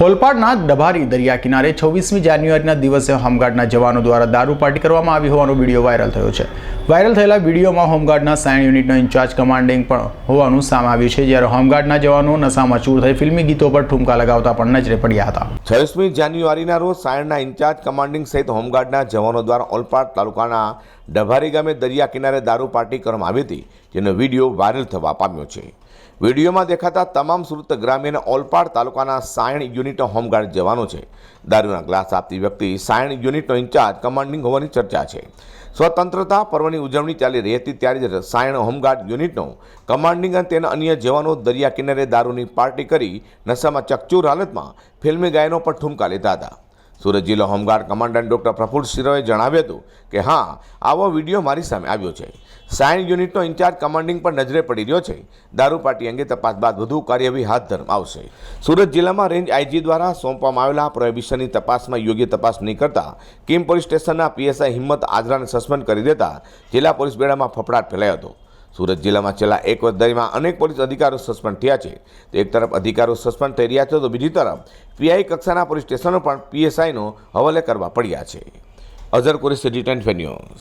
હોલપાડના ડભારી દરિયા કિનારે છવ્વીસમી જાન્યુઆરીના દિવસે હોમગાર્ડના જવાનો દ્વારા દારૂ પાર્ટી કરવામાં આવી હોવાનો વીડિયો વાયરલ થયો છે. વાયરલ થયેલા વિડીયોમાં હોમગાર્ડના સાયણ યુનિટનો ઇન્ચાર્જ કમાન્ડિંગ પણ હોવાનું સામે આવ્યું છે, જ્યારે હોમગાર્ડના જવાનો નશામાં ચૂર થઈ ફિલ્મી ગીતો પર ઠુમકા લગાવતા પણ નજરે પડ્યા હતા. છવ્વીસમી જાન્યુઆરીના રોજ સાયણના ઇન્ચાર્જ કમાન્ડિંગ સહિત હોમગાર્ડના જવાનો દ્વારા ઓલપાડ તાલુકાના ડભારી ગામે દરિયા કિનારે દારૂ પાર્ટી કરવામાં આવી હતી, જેનો વીડિયો વાયરલ થવા પામ્યો છે. વિડીયોમાં દેખાતા તમામ સુરત ગ્રામ્ય ઓલપાડ તાલુકાના સાયણ યુનિટનો હોમગાર્ડ જવાનો છે. દારૂના ગ્લાસ આપતી વ્યક્તિ સાયણ યુનિટનો ઇન્ચાર્જ કમાન્ડિંગ હોવાની ચર્ચા છે. સ્વતંત્રતા પર્વની ઉજવણી ચાલી રહી હતી ત્યારે જ સાયણ હોમગાર્ડ યુનિટનો કમાન્ડિંગ અને તેના અન્ય જવાનો દરિયા કિનારે દારૂની પાર્ટી કરી નશામાં ચકચૂર હાલતમાં ફિલ્મી ગાયનો પણ ઠુમકા લેતા હતા. સુરત જિલ્લા home guard commandant doctor Prafull શિરોએ જણાવ્યું હતું કે હા, આવો વીડિયો મારી સામે આવ્યો છે. સાયન યુનિટનો ઇન્ચાર્જ કમાન્ડિંગ પર નજરે પડી રહ્યો છે. દારૂ પાર્ટી અંગે તપાસ બાદ વધુ કાર્યવાહી હાથ ધરવામાં સુરત જિલ્લામાં રેન્જ આઈજી દ્વારા સોંપવામાં આવેલા પ્રોહિબિશનની તપાસમાં યોગ્ય તપાસ નહીં કરતા કિમ પોલીસ સ્ટેશનના પીએસઆઈ હિંમત આજરાને સસ્પેન્ડ કરી દેતા જિલ્લા પોલીસ બેડામાં ફફડાટ ફેલાયો હતો. સુરત જિલ્લામાં છેલ્લા એક વર્ષ દરમિયાન અનેક પોલીસ અધિકારીઓ સસ્પેન્ડ થયા છે. તો એક તરફ અધિકારીઓ સસ્પેન્ડ થઈ રહ્યા છે તો બીજી તરફ પીઆઈ કક્ષાના પોલીસ સ્ટેશનો પણ પીએસઆઈનો હવાલે કરવા પડ્યા છે. Azhar Qureshi return news.